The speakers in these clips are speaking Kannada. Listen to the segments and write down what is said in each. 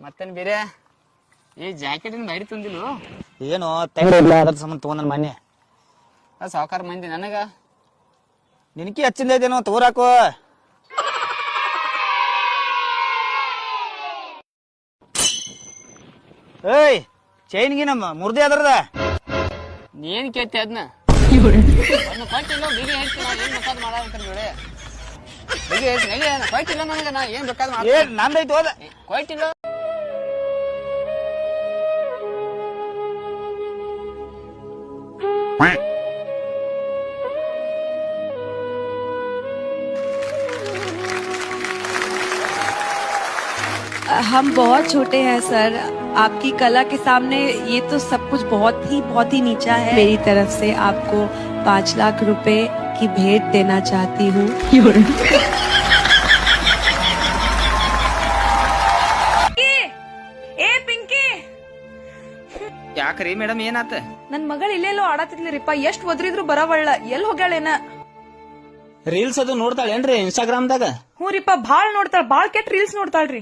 ಮತ್ತೇನ್ ಬೇರೆ? ಈ ಜಾಕೆಟ್ ಬೈರಿ ತಂದಿಲ್ವ ಏನು ತೆಗ್ದಿಲ್ಲ ಅದ್ರ ಸಂಬಂಧ ತಗೊಂಡ್ ಮನೆ. ಸಾವುಕಾರ ಮಂದಿ ನನಗ? ನಿನಕಿ ಹಚ್ಚಿಂದ ಐತೇನೋ ತಗೋರಾಕು ಏಯ್ ಚೈನ್ಗಿ ನಮ್ಮ ಮುರ್ದಿ ಅದ್ರದ ನೀನ್ ಕೇಳ್ತಿ ಅದ್ನ? ಅದನ್ನ ಕೊಟ್ಟಿಲ್ಲ ಬಿಗಿ ಹೇಳ್ತೀನಿ ನಾ ಏನ್ ಬೇಕಾದ್ ಮಾಡಾಕಂತ ನೋಡಿ ಬಿಗಿ ಹೇಳ್ತೀನಿ ನಡಿ ಅದನ್ನ ಕೊಟ್ಟಿಲ್ಲ ನನಗ ನಾ ಏನ್ ಬೇಕಾದ್ ಏ ಮಾಡ್ತೀನಿ? ನಂದೈತು ಹೋದ. ಕೊಟ್ಟಿಲ್ಲ हम बहुत छोटे हैं सर आपकी कला के सामने ये तो सब कुछ बहुत ही बहुत ही नीचा है मेरी तरफ से आपको पाँच लाख रुपए की भेंट देना चाहती हूँ ಏ ಪಿಂಕಿ ಯಾಕ್ರಿ ಮೇಡಮ್ ಏನಾತ ನನ್ ಮಗಳು ಇಲ್ಲೆಲ್ಲೋ ಆಡತಿದ್ಲಿರಿಪ್ಪ ಎಷ್ಟ್ ಒದ್ರಿದ್ರು ಬರವಳ್ಳ ಎಲ್ ಹೋಗ್ಯಾಳೇನ ರೀಲ್ಸ್ ಅದು ನೋಡ್ತಾಳೇನ್ರಿ ಇನ್ಸ್ಟಾಗ್ರಾಮ್ದಾಗ ಹ್ಞೂ ರೀಪ ಬಾಳ್ ನೋಡ್ತಾಳ ಬಾಳ್ ಕೆಟ್ಟ ರೀಲ್ಸ್ ನೋಡ್ತಾಳ್ರಿ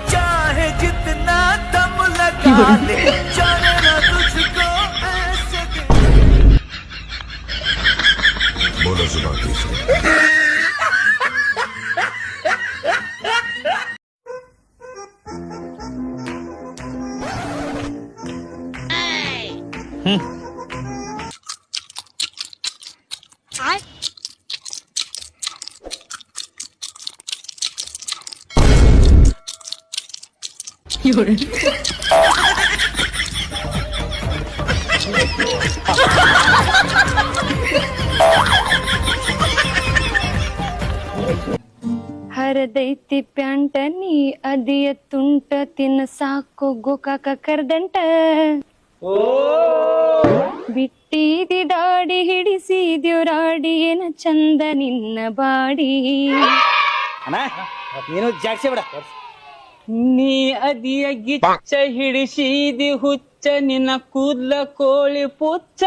लगा ले जाने ना तुझको ಹರದೈತಿ ಪ್ಯಾಂಟ ನೀ ಅದಿಯ ತುಂಟ ತಿನ್ನ ಸಾಕು ಗೋಕಾಕ ಕರ್ದಂಟ. ಬಿಟ್ಟಿದಿ ದಾಡಿ ಹಿಡಿಸಿ ದೇವ್ರಾಡಿ ಏನ ಚಂದ ನಿನ್ನ ಬಾಡಿ. ಅಣ್ಣ ನೀನು ಜಾಡ್ಸಿ ಬಿಡ. ನೀ ಅದಿಯ ಗಿಚ್ಚ ಹಿಡಿಸಿದಿ ಹುಚ್ಚ ನಿನ್ನ ಕೂದ್ಲ ಕೋಳಿ ಪುಚ್ಚ.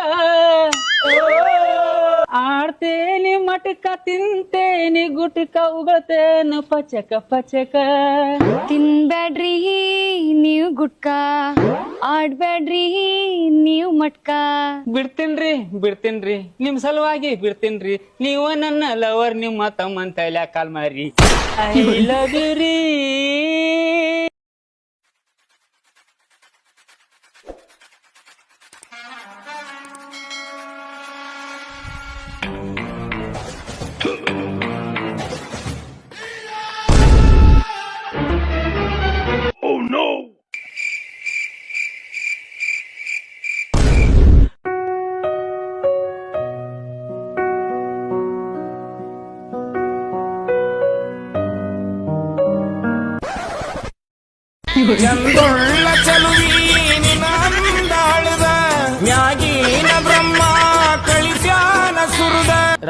ಆಡ್ತೇನಿ ಮಟಕ ತಿಂತೇನಿ ಗುಟಕ ಉಗಳ್ತೇನು ಪಚಕ ಪಚಕ. ತಿನ್ಬೇಡ್ರಿ ನೀವು ಗುಟ್ಕ. ಆಡ್ಬೇಡ್ರಿ ನೀವು ಮಟ್ಕ. ಬಿಡ್ತೀನ್ರಿ ಬಿಡ್ತೀನ್ರಿ. ನಿಮ್ ಸಲುವಾಗಿ ಬಿಡ್ತೀನ್ರಿ. ನೀವು ನನ್ನ ಲವರ್ ನಿಮ್ಮ ತಮ್ಮಂತ ಕಾಲ್ ಮಾರಿ. ಐ ಲವ್ ಯು ರೀ. Oh no!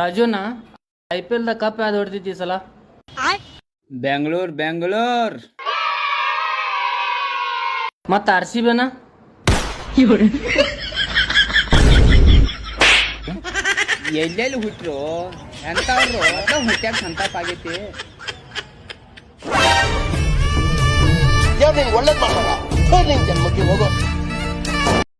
ರಾಜುನ I P L the cup ಯಾವ್ದು ಹೊಡ್ತಿದ್ದಿ ಸಲ? ಬೆಂಗಳೂರ್ ಬೆಂಗಳೂರ್. ಮತ್ತ ಆರ್ ಸಿ ಬಿನ ಎಲ್ಲೆಲ್ಲಿ ಹುಟ್ರು? ಎಂತವ್ರು ಹುಟ್ಟ್ಯಾಕ ಸಂತಾಪ ಆಗೈತಿ. ಒಳ್ಳೇದ್ ನಿನ್ ಜನ್ಮಕ್ಕೆ ಹೋಗೋ.